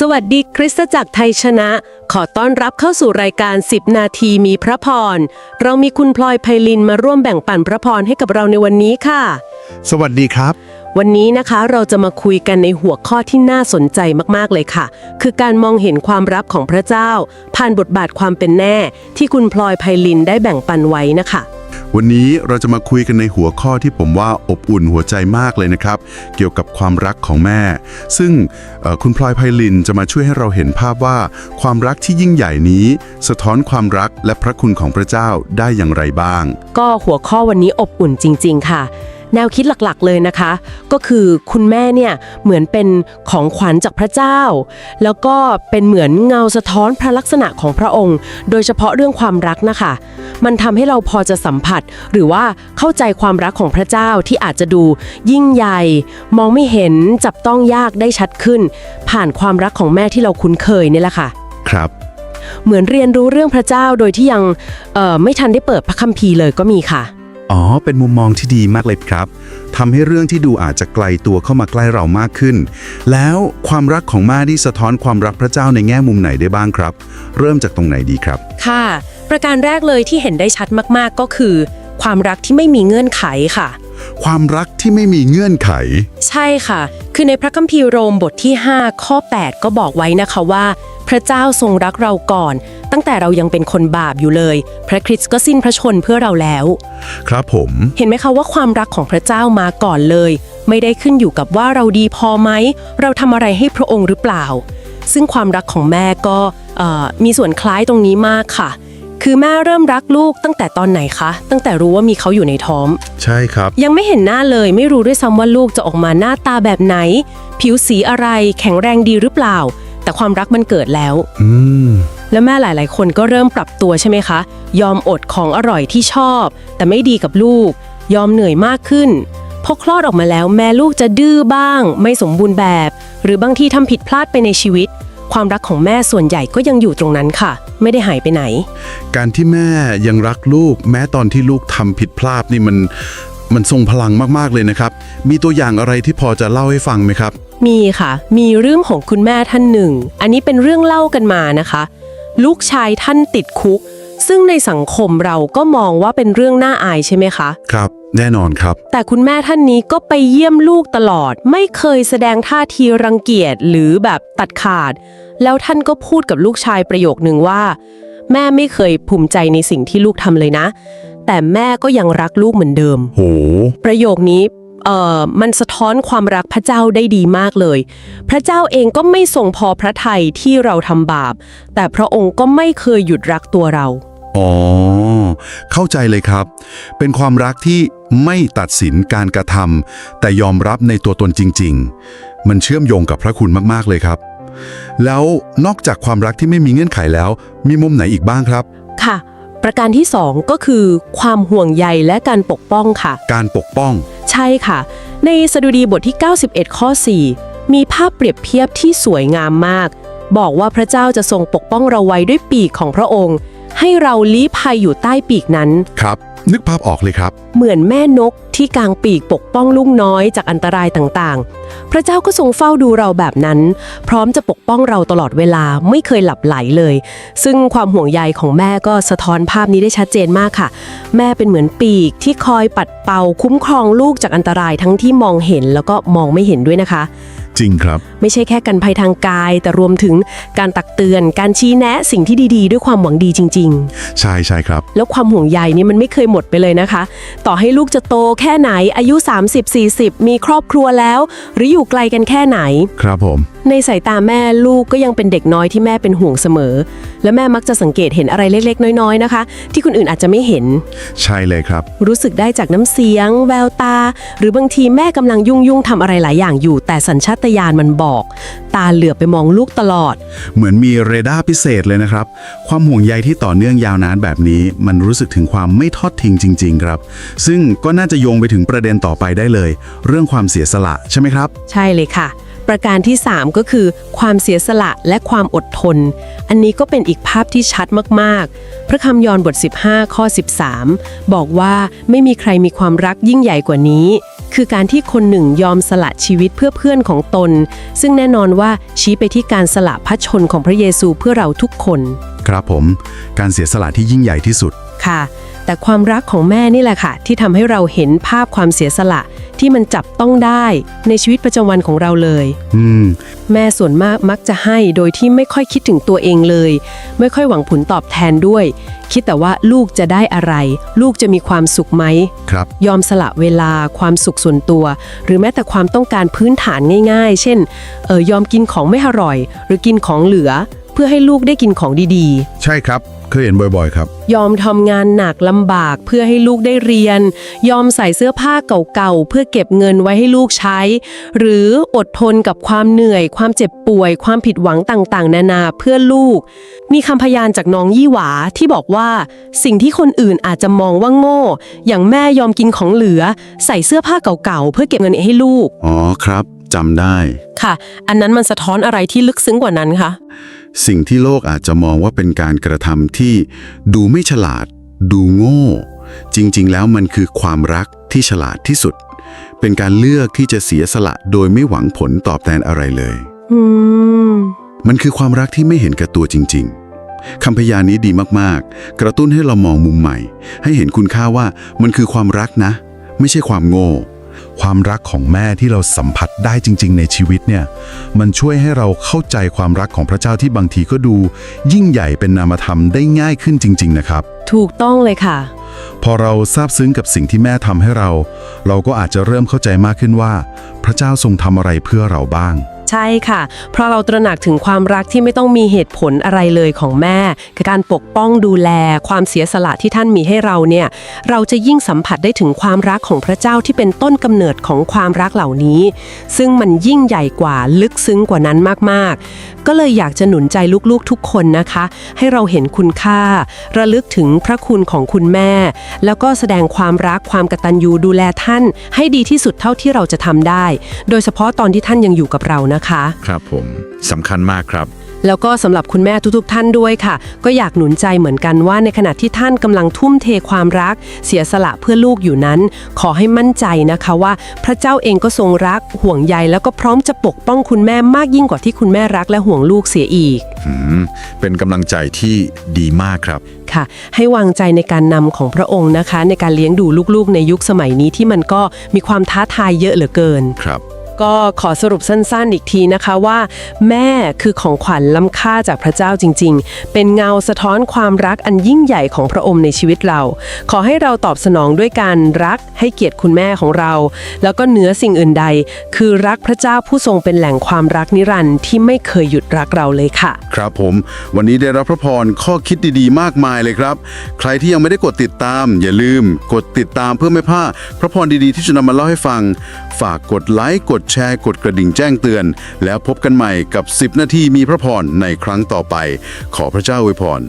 สวัสดีคริสตจักรไทยชนะ ขอต้อนรับเข้าสู่รายการ 10 นาทีมีพระพร เรามีคุณพลอยไพลินมาร่วมแบ่งปันพระพรให้กับเราในวันนี้ค่ะ สวัสดีครับ วันนี้นะคะเราจะมาคุยกันในหัวข้อที่น่าสนใจมากๆเลยค่ะ คือการมองเห็นความรับของพระเจ้า ผ่านบทบาทความเป็นแน่ ที่คุณพลอยไพลินได้แบ่งปันไว้นะคะ วันนี้เราจะมาคุยกันในหัวข้อที่ผมว่าอบอุ่นหัวใจมากเลยนะครับ เกี่ยวกับความรักของแม่ ซึ่งคุณพลอยไพลินจะมาช่วยให้เราเห็นภาพว่า ความรักที่ยิ่งใหญ่นี้ สะท้อนความรักและพระคุณของพระเจ้าได้อย่างไรบ้าง ก็หัวข้อวันนี้อบอุ่นจริง ๆ ค่ะ แนวคิดหลักๆเลยนะคะ ก็คือคุณแม่เนี่ยเหมือนเป็นของขวัญจากพระเจ้า แล้วก็เป็นเหมือนเงาสะท้อนพระลักษณะของพระองค์ โดยเฉพาะเรื่องความรักนะคะ มันทำให้เราพอจะสัมผัส หรือว่าเข้าใจความรักของพระเจ้าที่อาจจะดูยิ่งใหญ่ มองไม่เห็นจับต้องยากได้ชัดขึ้น ผ่านความรักของแม่ที่เราคุ้นเคยนี่แหละค่ะ ครับเหมือนเรียนรู้เรื่องพระเจ้าโดยที่ยังเอ่อไม่ทันได้เปิดพระคัมภีร์เลยก็มีค่ะ อ๋อ เป็นมุมมองที่ดีมากเลยครับทำให้เรื่องที่ดูอาจจะไกลตัวเข้ามาใกล้เรามากขึ้น แล้วความรักของม่าที่สะท้อนความรักพระเจ้าในแง่มุมไหนได้บ้างครับ เริ่มจากตรงไหนดีครับ ค่ะ ประการแรกเลยที่เห็นได้ชัดมากๆก็คือ ความรักที่ไม่มีเงื่อนไขค่ะ ความรักที่ไม่มีเงื่อนไข ใช่ค่ะ คือในพระคัมภีร์โรมบทที่ 5 ข้อ 8 ก็บอกไว้นะคะว่า พระเจ้าทรงรักเราก่อน ตั้งแต่เรายังเป็นคนบาปอยู่เลย พระคริสต์ก็สิ้นพระชนเพื่อเราแล้ว ครับผม เห็นไหมคะว่าความรักของพระเจ้ามาก่อนเลย ไม่ได้ขึ้นอยู่กับว่าเราดีพอไหม เราทำอะไรให้พระองค์หรือเปล่า ซึ่งความรักของแม่ก็เอ่อมีส่วนคล้ายตรงนี้มากค่ะ คือแม่เริ่มรักลูกตั้งแต่ตอนไหนคะ ตั้งแต่รู้ว่ามีเขาอยู่ในท้อง ใช่ครับ ยังไม่เห็นหน้าเลย ไม่รู้ด้วยซ้ำว่าลูกจะออกมาหน้าตาแบบไหน ผิวสีอะไร แข็งแรงดีหรือเปล่า แต่ความรักมันเกิดแล้ว อืม แล้วแม่หลาย ๆ คนก็เริ่มปรับตัวใช่ไหมคะ ยอมอดของอร่อยที่ชอบ แต่ไม่ดีกับลูก ยอมเหนื่อยมากขึ้นพอคลอดออกมาแล้วแม่ลูกจะดื้อบ้าง ไม่สมบูรณ์แบบ หรือบางทีทำผิดพลาดไปในชีวิต ความรักของแม่ส่วนใหญ่ก็ยังอยู่ตรงนั้นค่ะ ไม่ได้หายไปไหน การที่แม่ยังรักลูก แม้ตอนที่ลูกทำผิดพลาดนี่มัน มันทรงพลังมากๆเลยนะครับ มีตัวอย่างอะไรที่พอจะเล่าให้ฟังไหมครับ มีค่ะ มีเรื่องของคุณแม่ท่านหนึ่ง อันนี้เป็นเรื่องเล่ากันมานะคะ ลูกชายท่านติดคุก ซึ่งในสังคมเราก็มองว่าเป็นเรื่องน่าอายใช่ไหมคะ ครับ แน่นอนครับ แต่คุณแม่ท่านนี้ก็ไปเยี่ยมลูกตลอด ไม่เคยแสดงท่าทีรังเกียจหรือแบบตัดขาด แล้วท่านก็พูดกับลูกชายประโยคนึงว่า แม่ไม่เคยภูมิใจในสิ่งที่ลูกทำเลยนะ แต่แม่ก็ยังรักลูกเหมือนเดิม โห ประโยคนี้เอ่อมันสะท้อนความรักพระเจ้าได้ดีมากเลย พระเจ้าเองก็ไม่ทรงพอพระทัยที่เราทำบาป แต่พระองค์ก็ไม่เคยหยุดรักตัวเรา อ๋อ เข้าใจเลยครับ เป็นความรักที่ไม่ตัดสินการกระทำแต่ยอมรับในตัวตนจริง ๆ มันเชื่อมโยงกับพระคุณมาก ๆ เลยครับ แล้วนอกจากความรักที่ไม่มีเงื่อนไขแล้ว มีมุมไหนอีกบ้างครับ ค่ะ ประการที่สองก็คือความห่วงใยและการปกป้องค่ะ การปกป้อง ใช่ค่ะ ในสดุดีบทที่ 91 ข้อ 4 มีภาพเปรียบเทียบที่สวยงามมาก บอกว่าพระเจ้าจะทรงปกป้องเราไว้ด้วยปีกของพระองค์ ให้เราลี้ภัยอยู่ใต้ปีกนั้น ครับ นึกภาพออกเลยครับ เหมือนแม่นกที่กางปีกปกป้องลูกน้อยจากอันตรายต่างๆ พระเจ้าก็ทรงเฝ้าดูเราแบบนั้น พร้อมจะปกป้องเราตลอดเวลาไม่เคยหลับไหลเลย ซึ่งความห่วงใยของแม่ก็สะท้อนภาพนี้ได้ชัดเจนมากค่ะ แม่เป็นเหมือนปีกที่คอยปัดเป่าคุ้มครองลูกจากอันตรายทั้งที่มองเห็นแล้วก็มองไม่เห็นด้วยนะคะ จริงครับ ไม่ใช่แค่กันภัยทางกาย แต่รวมถึงการตักเตือน การชี้แนะสิ่งที่ดีๆ ด้วยความหวังดีจริงๆใช่ใช่ครับแล้วความห่วงใยนี่มันไม่เคยหมดไปเลยนะคะ ต่อให้ลูกจะโตแค่ไหนอายุ 30-40 มีครอบครัวแล้ว หรืออยู่ไกลกันแค่ไหน ครับผมในสายตาแม่ลูกก็ยังเป็นเด็กน้อยที่แม่เป็นห่วงเสมอ และแม่มักจะสังเกตเห็นอะไรเล็กๆ น้อยๆนะคะ ที่คนอื่นอาจจะไม่เห็น ใช่เลยครับ รู้สึกได้จากน้ำเสียง แววตา หรือบางทีแม่กำลังยุ่งยุ่งๆทำอะไรหลายอย่างอยู่ แต่สัญชาตญาณมันบอก ตาเหลือบไปมองลูกตลอด เหมือนมีเรดาร์พิเศษเลยนะครับ ความห่วงใยที่ต่อเนื่องยาวนานแบบนี้ มันรู้สึกถึงความไม่ทอดทิ้งจริง ๆ ครับ ซึ่งก็น่าจะโยงไปถึงประเด็นต่อไปได้เลย เรื่องความเสียสละใช่ไหมครับ ใช่เลยค่ะ ประการที่ 3 ก็คือ ความเสียสละและความอดทน อันนี้ก็เป็นอีกภาพที่ชัดมากๆ พระคำยอนบท 15 ข้อ 13 บอกว่าไม่มีใครมีความรักยิ่งใหญ่กว่านี้ คือการที่คนหนึ่งยอมสละชีวิตเพื่อเพื่อนของตน ซึ่งแน่นอนว่าชี้ไปที่การสละพระชนของพระเยซูเพื่อเราทุกคน ครับผม การเสียสละที่ยิ่งใหญ่ที่สุด ค่ะ แต่ความรักของแม่นี่แหละค่ะ ที่ทำให้เราเห็นภาพความเสียสละที่มันจับต้องได้ในชีวิตประจำวันของเราเลย อืม แม่ส่วนมากมักจะให้โดยที่ไม่ค่อยคิดถึงตัวเองเลย ไม่ค่อยหวังผลตอบแทนด้วย คิดแต่ว่าลูกจะได้อะไร ลูกจะมีความสุขไหม ครับ ยอมสละเวลาความสุขส่วนตัว หรือแม้แต่ความต้องการพื้นฐานง่าย ๆ เช่นเออยอมกินของไม่อร่อย หรือกินของเหลือ เพื่อให้ลูกได้กินของดีๆใช่ครับ เคยเห็นบ่อยๆ ครับ ยอมทำงานหนักลำบากเพื่อให้ลูกได้เรียน ยอมใส่เสื้อผ้าเก่าๆ เพื่อเก็บเงินไว้ให้ลูกใช้ หรืออดทนกับความเหนื่อย ความเจ็บป่วย ความผิดหวังต่างๆ นานาเพื่อลูก มีคำพยานจากน้องยี่หวาที่บอกว่า สิ่งที่คนอื่นอาจจะมองว่าโง่ อย่างแม่ยอมกินของเหลือ ใส่เสื้อผ้าเก่าๆ เพื่อเก็บเงินให้ลูก อ๋อครับจำได้ ค่ะ อันนั้นมันสะท้อนอะไรที่ลึกซึ้งกว่านั้นคะ สิ่งที่โลกอาจจะมองว่าเป็นการกระทำที่ดูไม่ฉลาด ดูโง่ จริงๆ แล้วมันคือความรักที่ฉลาดที่สุด เป็นการเลือกที่จะเสียสละโดยไม่หวังผลตอบแทนอะไรเลยอืมมันคือความรักที่ไม่เห็นแก่ตัวจริง ๆคำพยานนี้ดีมากๆ กระตุ้นให้เรามองมุมใหม่ ให้เห็นคุณค่าว่ามันคือความรักนะ ไม่ใช่ความโง่ ความรักของแม่ที่เราสัมผัสได้จริง ๆ ในชีวิตเนี่ยมันช่วยให้เราเข้าใจความรักของพระเจ้าที่บางทีก็ดู ยิ่งใหญ่เป็นนามธรรมได้ง่ายขึ้นจริง ๆ นะครับ ถูกต้องเลยค่ะ พอเราซาบซึ้งกับสิ่งที่แม่ทำให้เรา เราก็อาจจะเริ่มเข้าใจมากขึ้นว่า พระเจ้าทรงทำอะไรเพื่อเราบ้าง ใช่ค่ะ เพราะเราตระหนักถึงความรักที่ไม่ต้องมีเหตุผลอะไรเลยของแม่ คือการปกป้องดูแล ความเสียสละที่ท่านมีให้เราเนี่ย เราจะยิ่งสัมผัสได้ถึงความรักของพระเจ้าที่เป็นต้นกำเนิดของความรักเหล่านี้ ซึ่งมันยิ่งใหญ่กว่าลึกซึ้งกว่านั้นมากๆ ก็เลยอยากจะหนุนใจลูกๆทุกคนนะคะ ให้เราเห็นคุณค่า ระลึกถึงพระคุณของคุณแม่ แล้วก็แสดงความรักความกตัญญูดูแลท่าน ให้ดีที่สุดเท่าที่เราจะทำได้ โดยเฉพาะตอนที่ท่านยังอยู่กับเรานะนะคะ ครับผมสำคัญมากครับ แล้วก็สำหรับคุณแม่ทุกๆ ท่านด้วยค่ะ ก็อยากหนุนใจเหมือนกันว่าในขณะที่ท่านกำลังทุ่มเทความรัก เสียสละเพื่อลูกอยู่นั้น ขอให้มั่นใจนะคะว่า พระเจ้าเองก็ทรงรัก ห่วงใยแล้วก็พร้อมจะปกป้องคุณแม่มากยิ่งกว่าที่คุณแม่รักและห่วงลูกเสียอีก อืมเป็นกำลังใจที่ดีมากครับ ค่ะให้วางใจในการนำของพระองค์นะคะ ในการเลี้ยงดูลูกๆ ในยุคสมัยนี้ที่มันก็มีความท้าทายเยอะเหลือเกิน ครับ ก็ขอสรุปสั้นๆอีกทีนะคะว่า แม่คือของขวัญล้ำค่าจากพระเจ้าจริง ๆ เป็นเงาสะท้อนความรักอันยิ่งใหญ่ของพระองค์ในชีวิตเรา ขอให้เราตอบสนองด้วยการรักให้เกียรติคุณแม่ของเรา แล้วก็เหนือสิ่งอื่นใด คือรักพระเจ้าผู้ทรงเป็นแหล่งความรักนิรันดร์ที่ไม่เคยหยุดรักเราเลยค่ะ ครับผม วันนี้ได้รับพระพรข้อคิดดีๆ มากมายเลยครับ ใครที่ยังไม่ได้กดติดตาม อย่าลืม กดติดตามเพื่อไม่พลาดพระพรดีๆที่จะนำมาเล่าให้ฟังฝากกดไลค์ กดแชร์ กดกระดิ่งแจ้งเตือน แล้วพบกันใหม่กับ 10 นาทีมีพระพรในครั้งต่อไป ขอพระเจ้าอวยพร